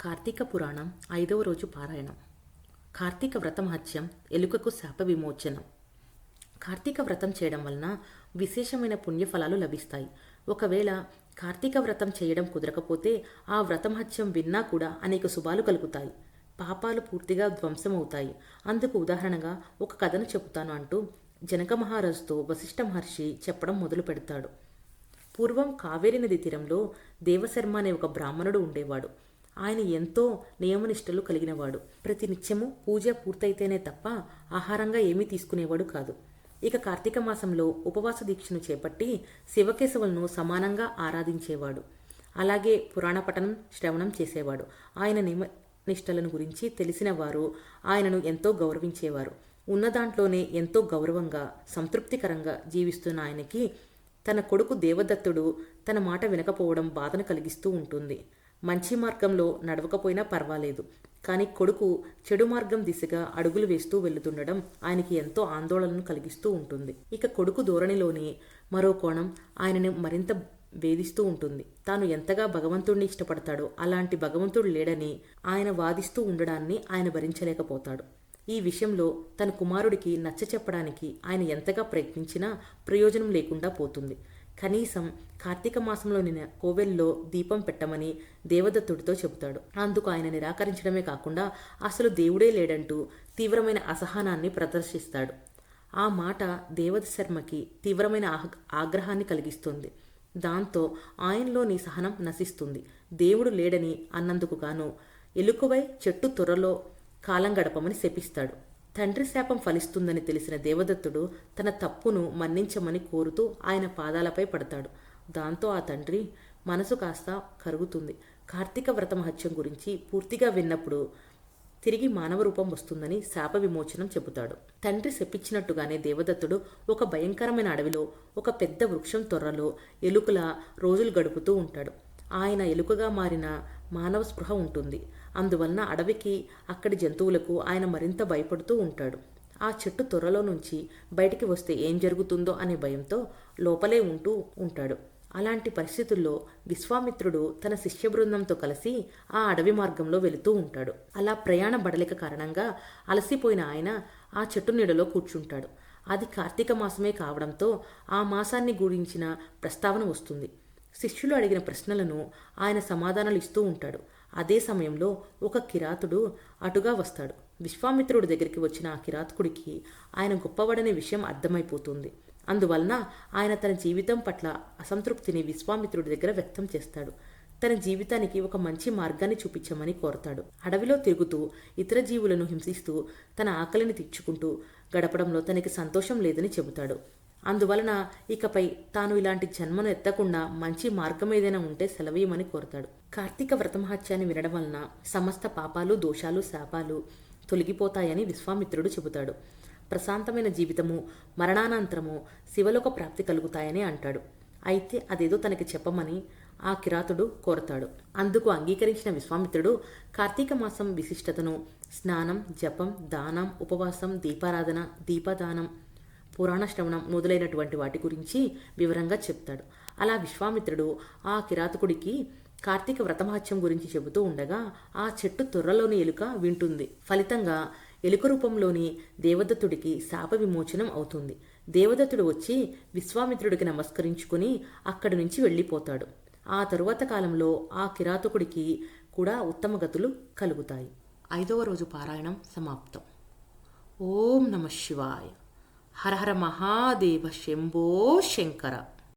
కార్తీక పురాణం ఐదవ రోజు పారాయణం. కార్తీక వ్రతం హత్యం ఎలుకకు శాప విమోచనం. కార్తీక వ్రతం చేయడం వలన విశేషమైన పుణ్యఫలాలు లభిస్తాయి. ఒకవేళ కార్తీక వ్రతం చేయడం కుదరకపోతే ఆ వ్రతం హత్యం విన్నా కూడా అనేక శుభాలు కలుగుతాయి. పాపాలు పూర్తిగా ధ్వంసమవుతాయి. అందుకు ఉదాహరణగా ఒక కథను చెబుతాను అంటూ జనక మహారాజుతో వశిష్ఠ మహర్షి చెప్పడం మొదలు పెడతాడు. పూర్వం కావేరి నది తీరంలో దేవశర్మ అనే ఒక బ్రాహ్మణుడు ఉండేవాడు. ఆయన ఎంతో నియమనిష్టలు కలిగినవాడు. ప్రతి నిత్యము పూజ పూర్తయితేనే తప్ప ఆహారంగా ఏమీ తీసుకునేవాడు కాదు. ఇక కార్తీక మాసంలో ఉపవాస దీక్షను చేపట్టి శివకేశవులను సమానంగా ఆరాధించేవాడు. అలాగే పురాణ పఠనం శ్రవణం చేసేవాడు. ఆయన నియమనిష్టలను గురించి తెలిసిన వారు ఆయనను ఎంతో గౌరవించేవారు. ఉన్న దాంట్లోనే ఎంతో గౌరవంగా సంతృప్తికరంగా జీవిస్తున్న ఆయనకి తన కొడుకు దేవదత్తుడు తన మాట వినకపోవడం బాధను కలిగిస్తూ ఉంటుంది. మంచి మార్గంలో నడవకపోయినా పర్వాలేదు. కానీ కొడుకు చెడు మార్గం దిశగా అడుగులు వేస్తూ వెళుతుండడం ఆయనకి ఎంతో ఆందోళనను కలిగిస్తూ ఉంటుంది. ఇక కొడుకు ధోరణిలోని మరో కోణం ఆయనను మరింత వేధిస్తూ ఉంటుంది. తాను ఎంతగా భగవంతుడిని ఇష్టపడతాడో అలాంటి భగవంతుడు లేడని ఆయన వాదిస్తూ ఉండడాన్ని ఆయన భరించలేకపోతాడు. ఈ విషయంలో తన కుమారుడికి నచ్చ చెప్పడానికి ఆయన ఎంతగా ప్రయత్నించినా ప్రయోజనం లేకుండా పోతుంది. కనీసం కార్తీక మాసంలోని కోవెల్లో దీపం పెట్టమని దేవదత్తుడితో చెబుతాడు. అందుకు ఆయన నిరాకరించడమే కాకుండా అసలు దేవుడే లేడంటూ తీవ్రమైన అసహనాన్ని ప్రదర్శిస్తాడు. ఆ మాట దేవత శర్మకి తీవ్రమైన ఆహ్ ఆగ్రహాన్ని కలిగిస్తుంది. దాంతో ఆయనలోని సహనం నశిస్తుంది. దేవుడు లేడని అన్నందుకు గాను ఎలుకవై చెట్టు త్వరలో కాలం గడపమని శపిస్తాడు. తండ్రి శాపం ఫలిస్తుందని తెలిసిన దేవదత్తుడు తన తప్పును మన్నించమని కోరుతూ ఆయన పాదాలపై పడతాడు. దాంతో ఆ తండ్రి మనసు కాస్త కరుగుతుంది. కార్తీక వ్రత మహత్యం గురించి పూర్తిగా విన్నప్పుడు తిరిగి మానవ రూపం వస్తుందని శాప విమోచనం చెబుతాడు. తండ్రి శపించినట్టుగానే దేవదత్తుడు ఒక భయంకరమైన అడవిలో ఒక పెద్ద వృక్షం తొర్రలో ఎలుకల రోజులు గడుపుతూ ఉంటాడు. ఆయన ఎలుకగా మారిన మానవ స్పృహ ఉంటుంది. అందువలన అడవికి అక్కడి జంతువులకు ఆయన మరింత భయపడుతూ ఉంటాడు. ఆ చెట్టు త్వరలో నుంచి బయటికి వస్తే ఏం జరుగుతుందో అనే భయంతో లోపలే ఉంటూ ఉంటాడు. అలాంటి పరిస్థితుల్లో విశ్వామిత్రుడు తన శిష్య బృందంతో కలిసి ఆ అడవి మార్గంలో వెళుతూ ఉంటాడు. అలా ప్రయాణ బడలిక కారణంగా అలసిపోయిన ఆయన ఆ చెట్టు నీడలో కూర్చుంటాడు. అది కార్తీక మాసమే కావడంతో ఆ మాసాన్ని గురించిన ప్రస్తావన వస్తుంది. శిష్యులు అడిగిన ప్రశ్నలను ఆయన సమాధానాలు ఇస్తూ ఉంటాడు. అదే సమయంలో ఒక కిరాతుడు అటుగా వస్తాడు. విశ్వామిత్రుడి దగ్గరికి వచ్చిన ఆ కిరాతకుడికి ఆయన గొప్పవాడనే విషయం అర్థమైపోతుంది. అందువలన ఆయన తన జీవితం పట్ల అసంతృప్తిని విశ్వామిత్రుడి దగ్గర వ్యక్తం చేస్తాడు. తన జీవితానికి ఒక మంచి మార్గాన్ని చూపించమని కోరతాడు. అడవిలో తిరుగుతూ ఇతర జీవులను హింసిస్తూ తన ఆకలిని తీర్చుకుంటూ గడపడంలో తనకి సంతోషం లేదని చెబుతాడు. అందువలన ఇకపై తాను ఇలాంటి జన్మను ఎత్తకుండా మంచి మార్గం ఏదైనా ఉంటే సెలవీయమని కోరతాడు. కార్తీక వ్రతమహత్యాన్ని వినడం వలన సమస్త పాపాలు దోషాలు శాపాలు తొలగిపోతాయని విశ్వామిత్రుడు చెబుతాడు. ప్రశాంతమైన జీవితము మరణానంతరము శివలోక ప్రాప్తి కలుగుతాయని అంటాడు. అయితే అదేదో తనకి చెప్పమని ఆ కిరాతుడు కోరతాడు. అందుకు అంగీకరించిన విశ్వామిత్రుడు కార్తీక మాసం విశిష్టతను స్నానం జపం దానం ఉపవాసం దీపారాధన దీపదానం పురాణ శ్రవణం మొదలైనటువంటి వాటి గురించి వివరంగా చెప్తాడు. అలా విశ్వామిత్రుడు ఆ కిరాతకుడికి కార్తీక వ్రతమహత్యం గురించి చెబుతూ ఉండగా ఆ చెట్టు తొర్రలోని ఎలుక వింటుంది. ఫలితంగా ఎలుక రూపంలోని దేవదత్తుడికి శాప విమోచనం అవుతుంది. దేవదత్తుడు వచ్చి విశ్వామిత్రుడికి నమస్కరించుకుని అక్కడి నుంచి వెళ్ళిపోతాడు. ఆ తరువాత కాలంలో ఆ కిరాతకుడికి కూడా ఉత్తమ గతులు కలుగుతాయి. ఐదవ రోజు పారాయణం సమాప్తం. ఓం నమ శివాయ. ಹರ ಹರ ಮಹಾದೇವ ಶಂಭೋ ಶಂಕರ.